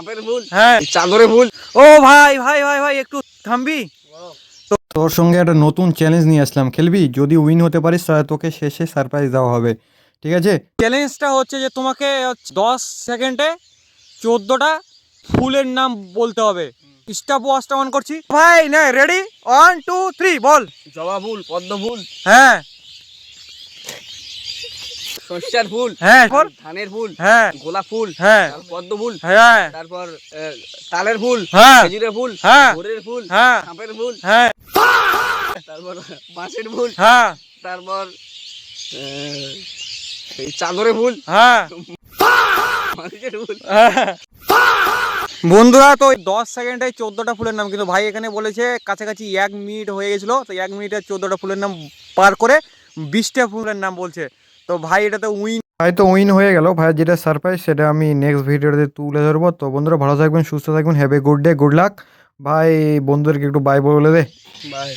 সাপের হ্যাঁ। চাদরে ও ভাই ভাই ভাই ভাই একটু থামবি? তোর সঙ্গে একটা নতুন চ্যালেঞ্জ নিয়ে আসলাম খেলবি? যদি উইন হতে পারিস তাহলে তোকে শেষে সারপ্রাইজ দেওয়া হবে। ঠিক আছে? চ্যালেঞ্জটা হচ্ছে যে তোমাকে দশ সেকেন্ডে চোদ্দোটা ফুলের নাম বলতে হবে। স্টাপ ওয়াচটা অন করছি। ভাই না রেডি ওয়ান টু থ্রি বল। জবা ফুল পদ্ম ফুল। হ্যাঁ। সর্ষার ফুল হ্যাঁ ধানের ফুল হ্যাঁ গোলাপ ফুল হ্যাঁ পদ্ম ফুল হ্যাঁ তারপর তালের ফুল হ্যাঁ খেজুরের ফুল হ্যাঁ ভোরের ফুল হ্যাঁ সাপের ফুল হ্যাঁ তারপর বাঁশের ফুল হ্যাঁ তারপর এই চাদরে ফুল হ্যাঁ মানুষের ফুল বন্ধুরা তো দশ সেকেন্ডে চোদ্দোটা ফুলের নাম কিন্তু ভাই এখানে বলেছে কাছাকাছি এক মিনিট হয়ে গেছিল তো এক মিনিটে চোদ্দোটা ফুলের নাম পার করে বিশটা ফুলের নাম বলছে তো ভাই এটা তো উইন। ভাই তো উইন হয়ে গেল। ভাই যেটা সারপ্রাইজ সেটা আমি নেক্সট ভিডিওতে তুলে ধরবো। তো বন্ধুরা ভালো থাকবেন সুস্থ থাকবেন have a good day good luck ভাই বন্ধুদেরকে একটু বাই বলে দে। বাই